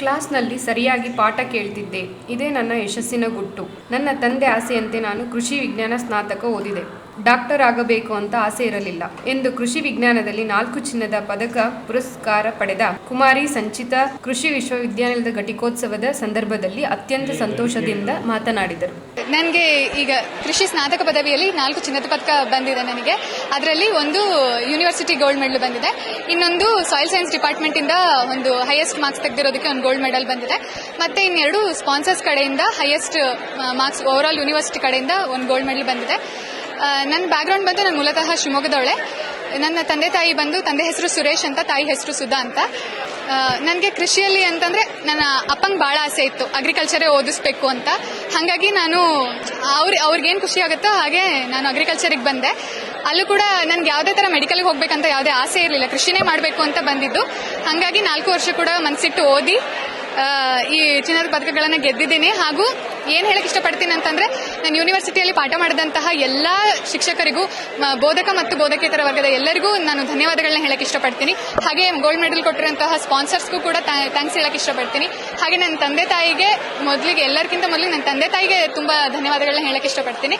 ಕ್ಲಾಸ್ನಲ್ಲಿ ಸರಿಯಾಗಿ ಪಾಠ ಕೇಳ್ತಿದ್ದೆ. ಇದೇ ನನ್ನ ಯಶಸ್ಸಿನ ಗುಟ್ಟು. ನನ್ನ ತಂದೆ ಆಸೆಯಂತೆ ನಾನು ಕೃಷಿ ವಿಜ್ಞಾನ ಸ್ನಾತಕ ಓದಿದೆ. ಡಾಕ್ಟರ್ ಆಗಬೇಕು ಅಂತ ಆಸೆ ಇರಲಿಲ್ಲ ಎಂದು ಕೃಷಿ ವಿಜ್ಞಾನದಲ್ಲಿ ನಾಲ್ಕು ಚಿನ್ನದ ಪದಕ ಪುರಸ್ಕಾರ ಪಡೆದ ಕುಮಾರಿ ಸಂಚಿತ ಕೃಷಿ ವಿಶ್ವವಿದ್ಯಾನಿಲಯದ ಘಟಿಕೋತ್ಸವದ ಸಂದರ್ಭದಲ್ಲಿ ಅತ್ಯಂತ ಸಂತೋಷದಿಂದ ಮಾತನಾಡಿದರು. ನನಗೆ ಈಗ ಕೃಷಿ ಸ್ನಾತಕ ಪದವಿಯಲ್ಲಿ ನಾಲ್ಕು ಚಿನ್ನದ ಪದಕ ಬಂದಿದೆ ನನಗೆ. ಅದರಲ್ಲಿ ಒಂದು ಯೂನಿವರ್ಸಿಟಿ ಗೋಲ್ಡ್ ಮೆಡಲ್ ಬಂದಿದೆ. ಇನ್ನೊಂದು ಸಾಯಿಲ್ ಸೈನ್ಸ್ ಡಿಪಾರ್ಟ್ಮೆಂಟ್ ಇಂದ ಒಂದು ಹೈಯೆಸ್ಟ್ ಮಾರ್ಕ್ಸ್ ತೆಗೆದಿರೋದಕ್ಕೆ ಒಂದು ಗೋಲ್ಡ್ ಮೆಡಲ್ ಬಂದಿದೆ. ಮತ್ತೆ ಇನ್ನೆರಡು ಸ್ಪಾನ್ಸರ್ಸ್ ಕಡೆಯಿಂದ highest marks over all university ಕಡೆಯಿಂದ ಒಂದು ಗೋಲ್ಡ್ ಮೆಡಲ್ ಬಂದಿದೆ. ನನ್ನ ಬ್ಯಾಕ್ಗ್ರೌಂಡ್ ಬಂದು ನಾನು ಮೂಲತಃ ಶಿವಮೊಗ್ಗದವಳೆ. ನನ್ನ ತಂದೆ ತಾಯಿ ಬಂದು ತಂದೆ ಹೆಸರು ಸುರೇಶ್ ಅಂತ, ತಾಯಿ ಹೆಸರು ಸುಧಾ ಅಂತ. ನನಗೆ ಕೃಷಿಯಲ್ಲಿ ಅಂತಂದ್ರೆ ನನ್ನ ಅಪ್ಪಂಗೆ ಭಾಳ ಆಸೆ ಇತ್ತು. ಅಗ್ರಿಕಲ್ಚರೇ ಓದಿಸ್ಬೇಕು ಅಂತ. ಹಾಗಾಗಿ ನಾನು ಅವ್ರ, ಅವ್ರಿಗೇನು ಖುಷಿ ಆಗುತ್ತೋ ಹಾಗೆ ನಾನು ಅಗ್ರಿಕಲ್ಚರಿಗೆ ಬಂದೆ. ಅಲ್ಲೂ ಕೂಡ ನನ್ಗೆ ಯಾವುದೇ ಥರ ಮೆಡಿಕಲ್ಗೆ ಹೋಗ್ಬೇಕಂತ ಯಾವುದೇ ಆಸೆ ಇರಲಿಲ್ಲ. ಕೃಷಿನೇ ಮಾಡಬೇಕು ಅಂತ ಬಂದಿದ್ದು. ಹಾಗಾಗಿ ನಾಲ್ಕು ವರ್ಷ ಕೂಡ ಮನಸ್ಸಿಟ್ಟು ಓದಿ ಈ ಚಿನ್ನದ ಪದಕಗಳನ್ನು ಗೆದ್ದಿದ್ದೀನಿ. ಹಾಗೂ ಏನು ಹೇಳಕ್ ಇಷ್ಟಪಡ್ತೀನಿ ಅಂತಂದ್ರೆ, ನಾನು ಯೂನಿವರ್ಸಿಟಿಯಲ್ಲಿ ಪಾಠ ಮಾಡಿದಂತಹ ಎಲ್ಲ ಶಿಕ್ಷಕರಿಗೂ ಬೋಧಕ ಮತ್ತು ಬೋಧಕೇತರ ವರ್ಗದ ಎಲ್ಲರಿಗೂ ನಾನು ಧನ್ಯವಾದಗಳನ್ನ ಹೇಳಕ್ಕೆ ಇಷ್ಟಪಡ್ತೀನಿ. ಹಾಗೆ ಗೋಲ್ಡ್ ಮೆಡಲ್ ಕೊಟ್ಟಿರುವಂತಹ ಸ್ಪಾನ್ಸರ್ಸ್ಗೂ ಕೂಡ ಥ್ಯಾಂಕ್ಸ್ ಹೇಳಕ್ ಇಷ್ಟಪಡ್ತೀನಿ. ಹಾಗೆ ನನ್ನ ತಂದೆ ತಾಯಿಗೆ ಮೊದಲಿಗೆ ಎಲ್ಲರಿಗಿಂತ ಮೊದಲು ನನ್ನ ತಂದೆ ತಾಯಿಗೆ ತುಂಬಾ ಧನ್ಯವಾದಗಳನ್ನ ಹೇಳಕ್ ಇಷ್ಟಪಡ್ತೀನಿ.